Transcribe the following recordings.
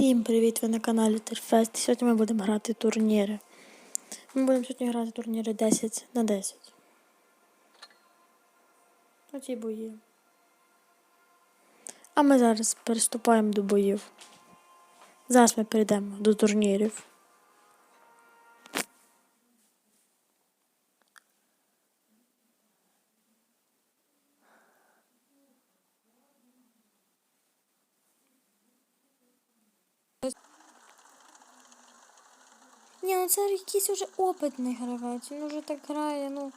Всім привіт! Ви на каналі Терфест. Сьогодні ми будемо грати турніри. Ми будемо сьогодні грати турніри 10 на 10. Оці бої. А ми зараз переступаємо до боїв. Зараз ми перейдемо до турнірів. Це якийсь уже опитний гравець. Він уже так грає, ну.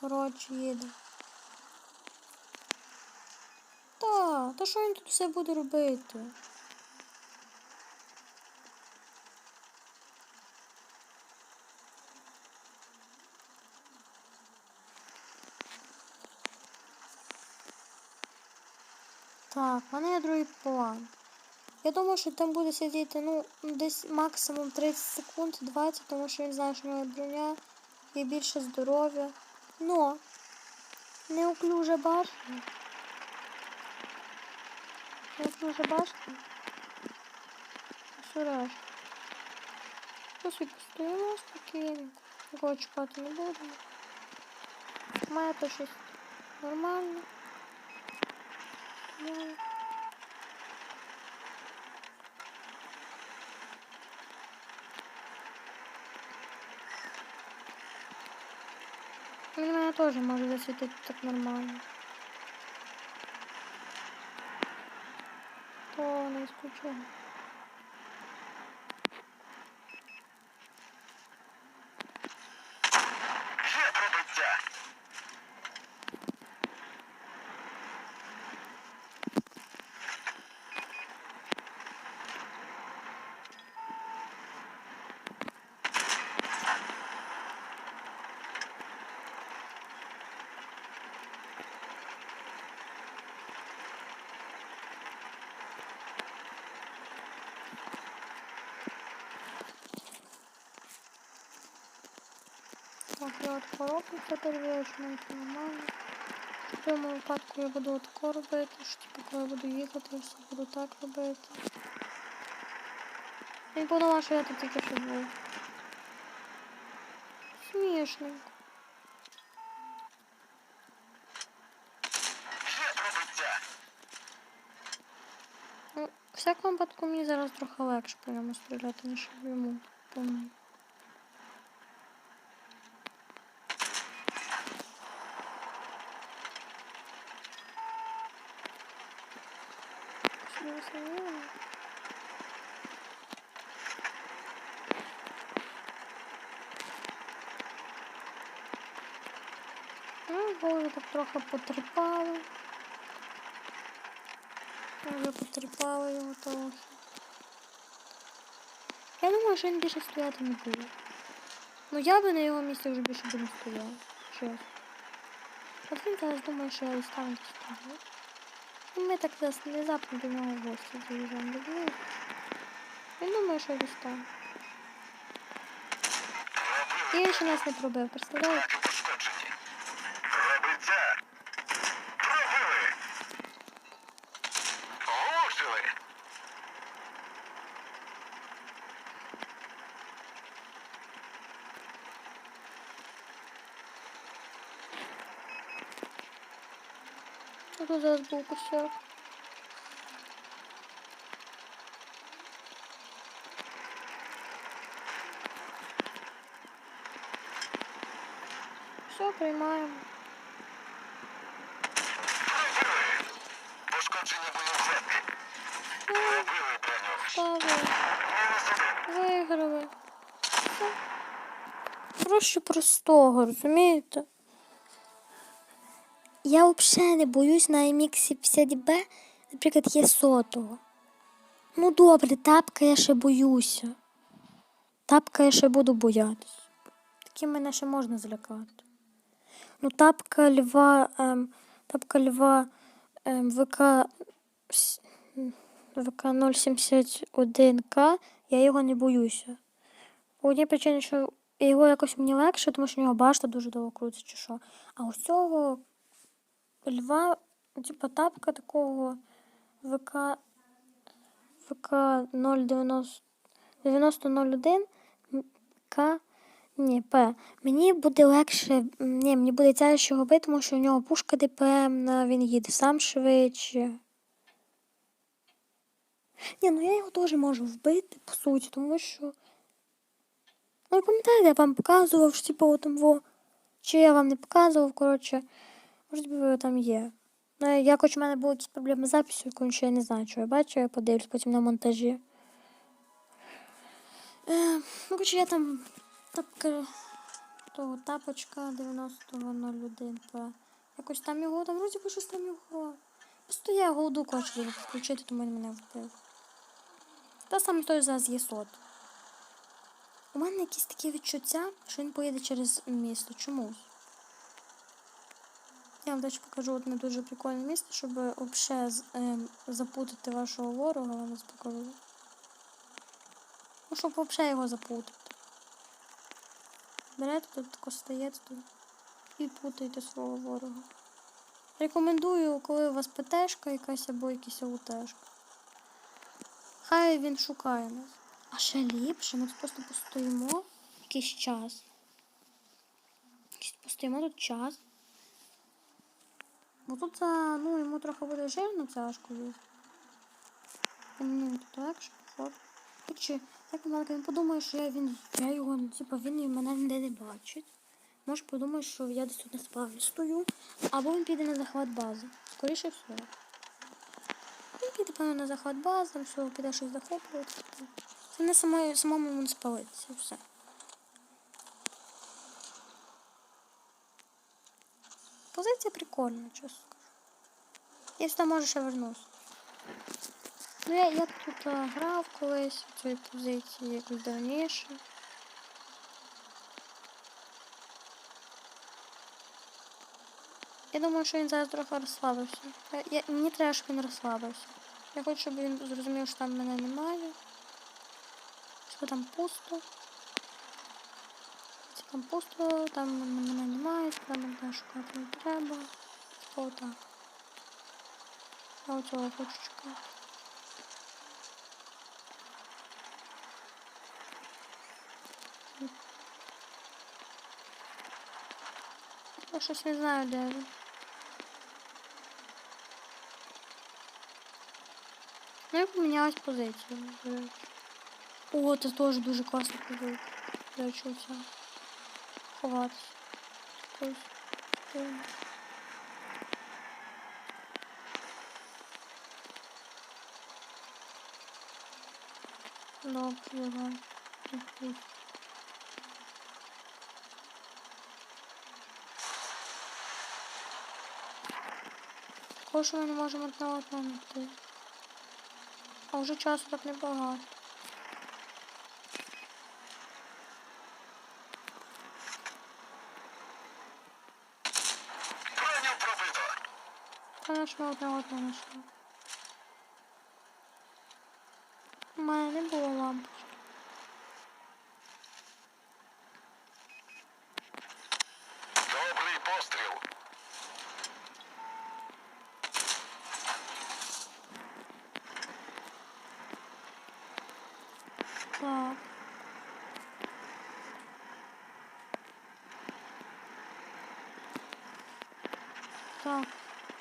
Коротше, їде. Та, та що він тут все буде робити? Так, в мене є другий план. Я думаю, що там буде сидіти, ну, десь максимум 30 секунд, 20, тому що він знає, що в нього броня є більше здоров'я. Но неуклюжа башня. Неуклюжа башня. Сураж. Ось постоїмо спокійно. Нікого чекати не будемо. Має то щось нормально. Ну, она тоже може засвітити так нормально. О, не исключено. Є пробиття. Так, я от коробку перевірочно, це нормально. В цьому випадку я буду отако робити, що типу, коли я буду їхати, я все буду так робити. Він подумав, що я тут тільки що був. Смішненько. Ну, в всякому випадку мені зараз трохи легше по ньому стріляти, ніж йому по мені. Що ви сумніваєте? Ну, голову так трохи потріпали. Я вже потріпала його трохи. Я думаю, що він більше стояти не буде. Ну я би на його місці вже більше не стояла. Чесно. От він зараз думає, що я і стану стояти. І ми так зараз внезапно до нього гості заїжджаємо. розумієте? Він думає, що я дістану. І він ще нас не пробив, представляєте? А тут зараз косяк. Все, приймаємо. Пошкоджені боєзетки. Броню. Ставили. Мінус один. Виграли. Проще простого, розумієте? Я взагалі не боюсь на MX 50B, наприклад, є сотого. Ну добре, тапка я ще боюся. Тапка я ще буду боятись. Таким мене ще можна злякати. Ну, тапка льва, ем, тапка льва ем, ВК ВК 071К, я його не боюся. По одній причині, що його якось мені легше, тому що в нього башта дуже довго крутиться чи що. А ось цього льва типа тапка такого ВК ВК 090 9001 К. Ні, П. Мені буде легше, ні, мені буде тяжче його бити, тому що у нього пушка ДПМна, він їде сам швидше. Ні, ну я його теж можу вбити, по суті, тому що. Ну, пам'ятаєте, я вам показував, що типу там во. Чи я вам не показував, коротше, може би там є. Ну, як хоч у мене були якісь проблеми з записью, коротше, я не знаю, що я бачу, я подивлюсь потім на монтажі. Е, ну, коротше, я там тапка, того тапочка 90.01 П. Якось там його, там вроді би щось там його. Просто я голоду хочу включити, тому він мене вбив. Та саме той зараз є. У мене якісь такі відчуття, що він поїде через місто. Чомусь. Я вам далі покажу одне дуже прикольне місце, щоб взагалі запутати вашого ворога, вам покажу. Ну, щоб взагалі його запутати. Берете тут тако стаєте тут і путаєте свого ворога. Рекомендую, коли у вас ПТшка якась або якийсь АУТшка. Хай він шукає нас. А ще ліпше, ми тут просто постоїмо якийсь час. Постоїмо тут час. Бо тут, а, ну, йому трохи буде жирно тяжко. Мені тут легше, походу. Чи, як вона він подумає, що я, він, я його, ну, типа, він мене ніде не бачить. Може подумає, що я десь тут на спавні стою, або він піде на захват бази. Скоріше всього. Він піде, певно, на захват бази, все, піде щось захоплювати. Це не самому, не спалиться, все. Позиція прикольна, чесно скажу. Я сюди може ще вернусь. Ну, я, я тут а, грав колись в цій позиції якось давніше. Я думаю, що він зараз трохи розслабився. Я, я, мені треба, щоб він розслабився. Я хочу, щоб він зрозумів, що там мене немає. Що там пусто. Що там пусто, там мене немає, там мене шукати не треба. Типа отак. Я оцього хочу чекати. Я щось не знаю, де він. Ну, я помінялась позиція. до речі. О, це теж дуже класна позиція. До речі, оця. Ховатися. Добре, що ми не можемо одне одного знайти. А вже часу так небагато. Броню пробито. Конечно, одне одного знайшли. У мене не було лампочки. Добрий постріл. Так. Так,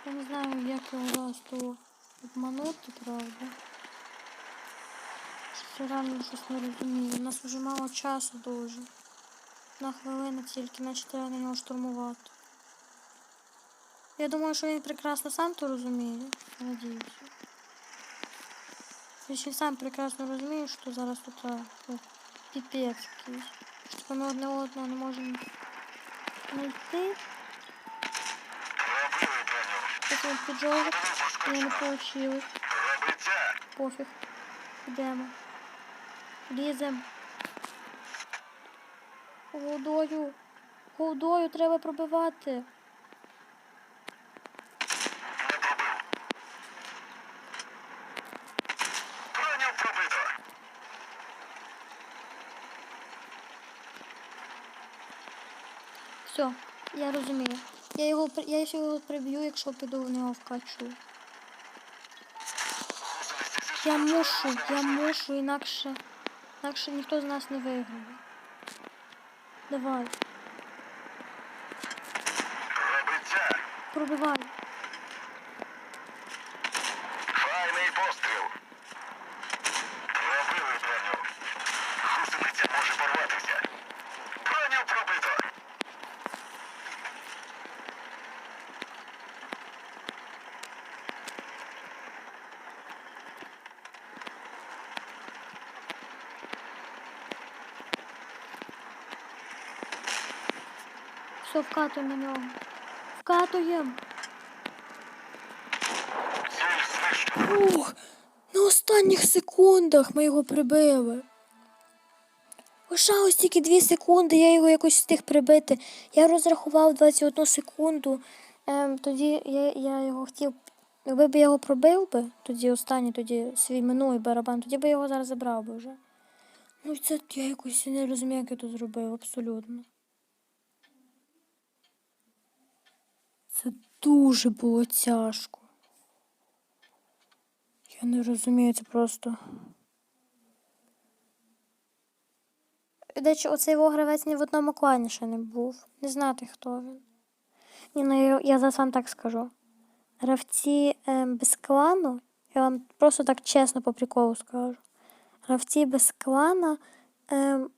я не знаю, як його зараз того обманути, правда. Я реально щось не розумію. У нас вже мало часу дуже. На хвилину тільки, наче треба на нього штурмувати. Я думаю, що він прекрасно сам то розуміє. Надіюся. Він ще сам прекрасно розуміє, що зараз тут піпець якийсь. Що ми одне одного не можемо знайти. Броню. Потім У не вийшло. Пофіг. Йдемо. Лізем. Голдою. Голдою треба пробивати. Все, я розумію. Я його, я ще його приб'ю, якщо піду в нього вкачу. Я мушу, я мушу, інакше, інакше ніхто з нас не виграє. Давай, пробивай. Все, вкатуємо на нього. Вкатуємо. Ух, на останніх секундах ми його прибили. Лишалось тільки 2 секунди, я його якось встиг прибити. Я розрахував 21 секунду. Ем, тоді я, я його хотів. Якби б я його пробив би, тоді останній, тоді свій минулий барабан, тоді би я його зараз забрав би вже. Ну це я якось не розумію, як я то зробив, абсолютно. Це дуже було тяжко. Я не розумію, це просто. Речі, оцей його гравець ні в одному клані ще не був. Не знати, хто він. Ні, ну я, я зараз вам так скажу. Гравці ем, без клану, я вам просто так чесно по приколу скажу. Гравці без клана. Ем,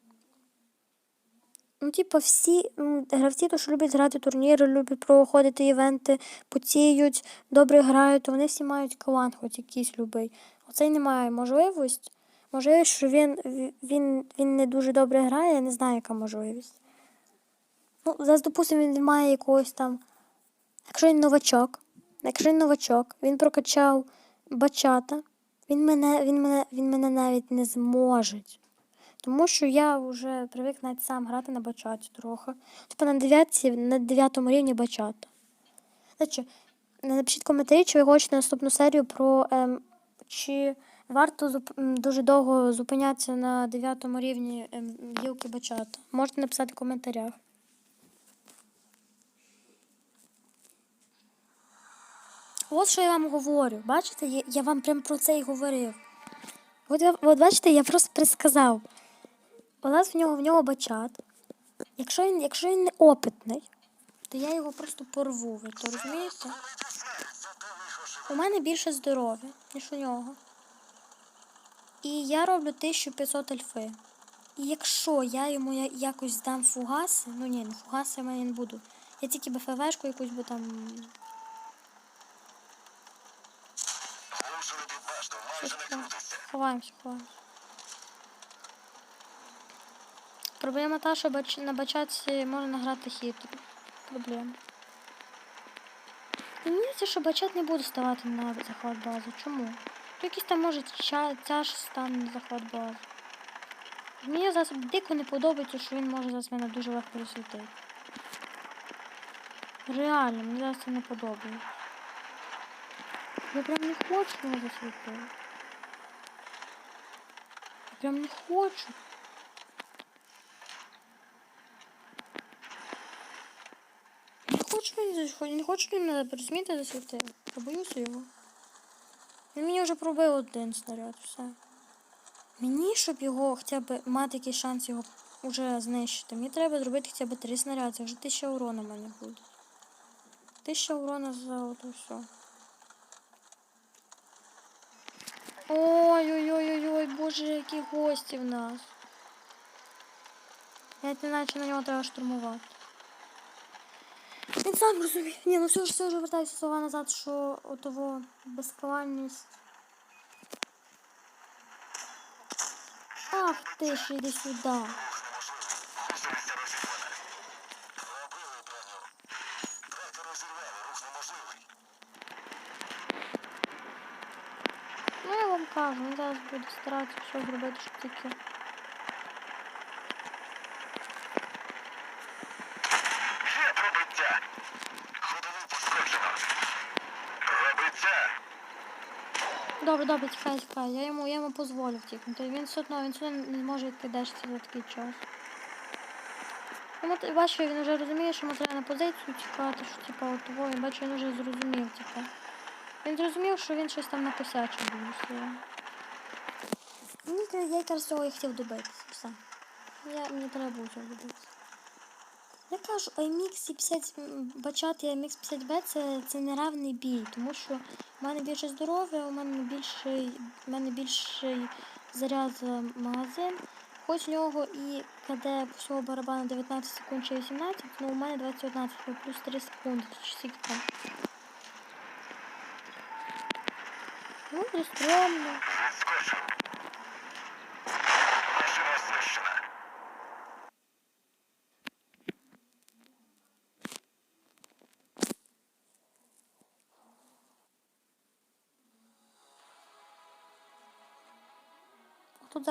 ну, типу, всі гравці, то, що люблять грати турніри, люблять проходити івенти, потіють, добре грають, то вони всі мають клан, хоч якийсь любий. Оцей не має можливість. Можливість, що він, він, він не дуже добре грає, я не знаю, яка можливість. Ну, зараз, допустимо, він має якогось там. Якщо він новачок, якщо він новачок, він прокачав бачата, він мене, він мене, він мене навіть не зможе. Тому що я вже привик навіть сам грати на бачаті трохи. Типу на 9, на 9 рівні бачата. Значить, напишіть коментарі, чи ви хочете наступну серію про ем, чи варто зуп... дуже довго зупинятися на 9 рівні ем, гілки бачата. Можете написати в коментарях. От що я вам говорю. Бачите, я вам прям про це і говорив. От, от бачите, я просто предсказав. У нас в нього в нього бачат. Якщо він, якщо він не опитний, то я його просто порву. Ви то розумієте? У мене більше здоров'я, ніж у нього. І я роблю 1500 альфи. І якщо я йому якось здам фугаси, ну ні, ну фугаси в мене не буду. Я тільки БФВшку якусь би там. Ховаємося, ховаємося. Проблема та, що бач... на бачатці можна грати хитро. Проблема. Мені здається, що бачат не буде ставати на захват бази. Чому? Якийсь там може тяж стане на захват бази. Мені зараз дико не подобається, що він може зараз мене дуже легко розсвітити. Реально, мені зараз це не подобається. Я прям не хочу його засвітити. Я прям не хочу. Я не хочу він зас- не хочу він мене розумієте засвітив. Я боюся його. Він мені вже пробив один снаряд, все. Мені, щоб його хоча б мати якийсь шанс його вже знищити, мені треба зробити хоча б три снаряди, це вже тисяча урона в мене буде. Тисяча урона за ото все. Ой-ой-ой-ой-ой, боже, які гості в нас. Я не наче на нього треба штурмувати. Він сам розуміє. Ні, ну все ж все ж вертаюся слова назад, що отого безкалальність. Ах ти ж іди сюди. Ну я вам кажу, він зараз буде старатися все зробити, щоб тільки. Добре, тікай, тікай. Я йому, я йому дозволю втікнути. Він все одно, він сюди не зможе відкидатися за такий час. Ну, бачу, він вже розуміє, що йому треба на позицію тікати, що типа от того, бачу, він вже зрозумів, типа. Він зрозумів, що він щось там накосячив сильно. Мені я якраз цього і хотів добитися. Все. Я, мені треба було цього добитися. Я кажу, IMX 50 м, бачати IMX 50B це, це неравний бій, тому що в мене більше здоров'я, у мене більший, у мене більший заряд е, магазин. Хоч в нього і КД всього барабану 19 секунд чи 18, але у мене 21, тобто плюс 3 секунди, чи скільки. Ну, не стрьомно.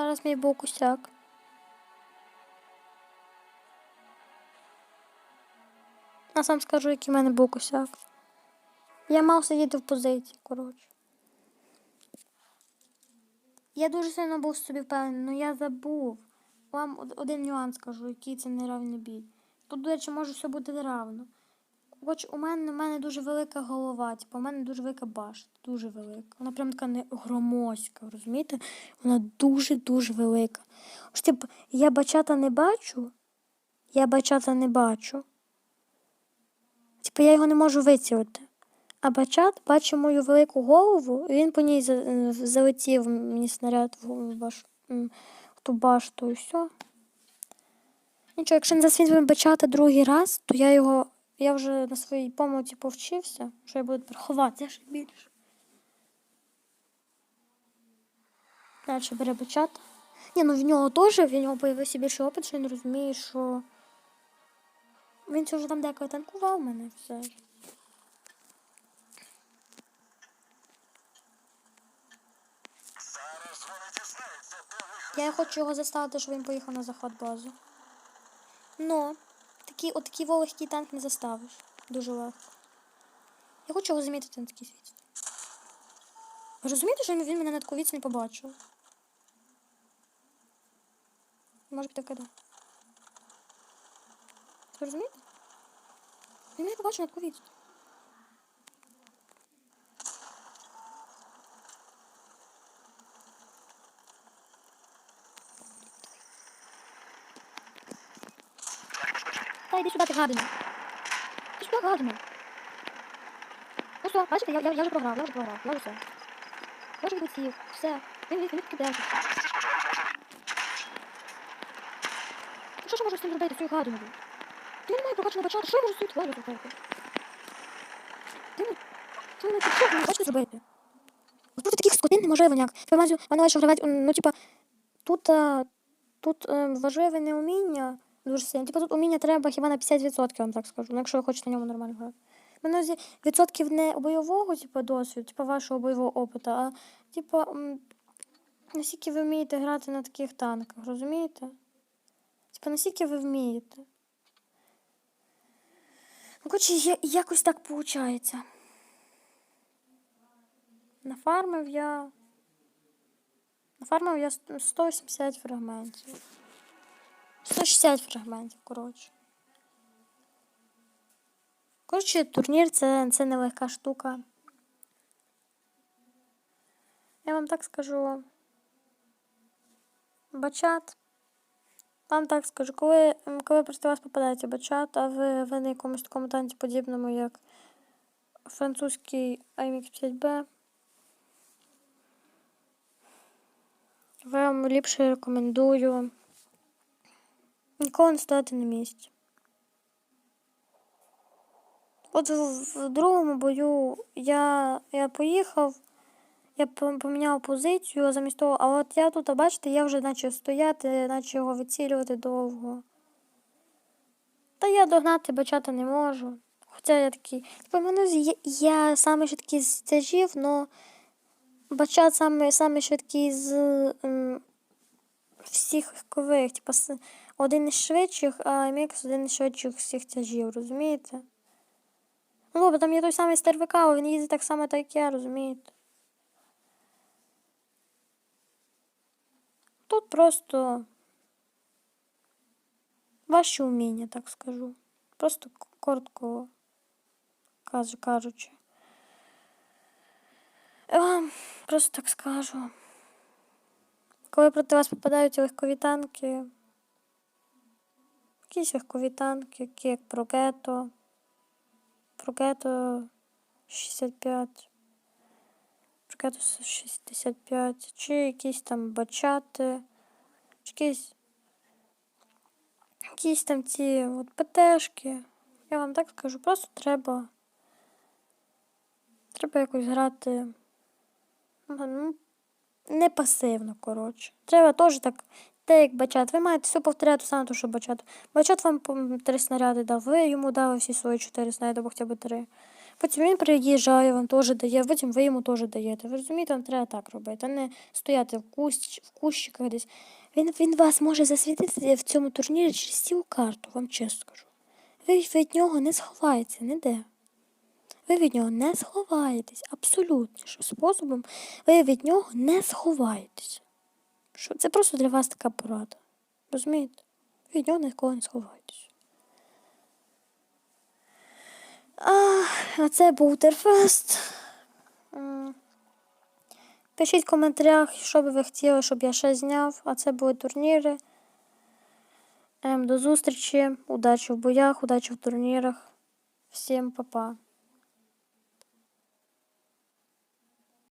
Зараз мій був косяк. Я сам скажу, який в мене був косяк. Я мав сидіти в позиції, коротше. Я дуже сильно був собі впевнений, але я забув. Вам один нюанс скажу, який це неравний бій. Тут, до речі, може все бути равно. Хоч у мене, у мене дуже велика голова, типу, у мене дуже велика башта, дуже велика. Вона прям така не громоздька, розумієте? Вона дуже-дуже велика. Ось, типу, я бачата не бачу, я бачата не бачу. Типу, я його не можу вицілити. А бачат бачить мою велику голову, і він по ній е, залетів мені снаряд в, баш, в ту башту і все. Нічого, якщо не засвітимо бачата другий раз, то я його. Я вже на своїй помилці повчився, що я буду тепер ховатися ще більше. Далі бере бачата. Ні, ну в нього теж, в нього появився більший опит, що він розуміє, що він це вже там деколи танкував мене все. Я хочу його заставити, щоб він поїхав на захват базу. Но такий, от такий легкий танк не заставиш. Дуже легко. Я хочу його замітити на такій світі. Ви розумієте, що він мене на таку не побачив? Може бути таке. Ви розумієте? Він мене побачив на таку відстань. Та йди сюди, ти гадина. Ти сюди гадина. Ну все, бачите, я, я, я вже програв, я вже програв, я вже все. Я вже відсів, все. Він він кидав. Що ж я можу з цим зробити, з цією гадиною? Ти не має прокачано бачати, що я можу з цією тварю зробити? Ти не... Що мене що ви хочете зробити? От Проти таких скотин неможливо ніяк. Типа маю, мене що гравець, ну типа, тут, а, тут е, важливе не уміння дуже сильно. Типа тут уміння треба хіба на 50%, я вам так скажу. Ну, якщо ви хочете на ньому нормально грати. Мене відсотків не бойового, типа, досвіду, типа вашого бойового опиту, а типа, м, наскільки ви вмієте грати на таких танках, розумієте? Типа, наскільки ви вмієте. Ну, коротше, якось так виходить. Нафармив я. Нафармив я 180 фрагментів. 160 фрагментів, коротше. Коротше, турнір це, це нелегка штука. Я вам так скажу. Бачат. Вам так скажу, коли, коли проти вас попадається бачат, а ви, ви на якомусь такому танці подібному, як французький IMX 5B, вам ліпше рекомендую ніколи не стояти на місці. От в, другому бою я, я поїхав, я пом- поміняв позицію, замість того, а от я тут, бачите, я вже почав стояти, почав його вицілювати довго. Та я догнати бачати не можу. Хоча я такий. Типу, я, я саме швидкий з тяжів, але бачат саме, саме швидкий з м, всіх легкових. Типу, один із швидших, а Мікс один із швидших всіх тяжів, розумієте? Ну, добре, там є той самий стервик, він їздить так само, так як я, розумієте? Тут просто ваші вміння, так скажу. Просто коротко кажу, кажучи. Я вам просто так скажу. Коли проти вас попадають легкові танки, якісь легкові танки, які як Прогето, Прогето 65, Прогето 65, чи якісь там бачати, чи якісь, якісь там ці от ПТшки. Я вам так скажу, просто треба. Треба якось грати. Ну, не пасивно, коротше. Треба теж так, те, як бачат. Ви маєте все повторяти саме те, що бачат. Бачат вам три снаряди дав, ви йому дали всі свої чотири снаряди, або хоча б три. Потім він приїжджає, вам теж дає, потім ви йому теж даєте. Ви розумієте, вам треба так робити, а не стояти в, кущ, в кущиках десь. Він, він вас може засвітити в цьому турнірі через цілу карту, вам чесно скажу. Ви від нього не сховаєтеся ніде. Ви від нього не сховаєтесь абсолютнішим способом. Ви від нього не сховаєтесь. Що це просто для вас така порада. Розумієте? Від нього ніколи не сховаєтесь. А, це був Терфест. Пишіть в коментарях, що би ви хотіли, щоб я ще зняв. А це були турніри. Ем, до зустрічі. Удачі в боях, удачі в турнірах. Всім па-па.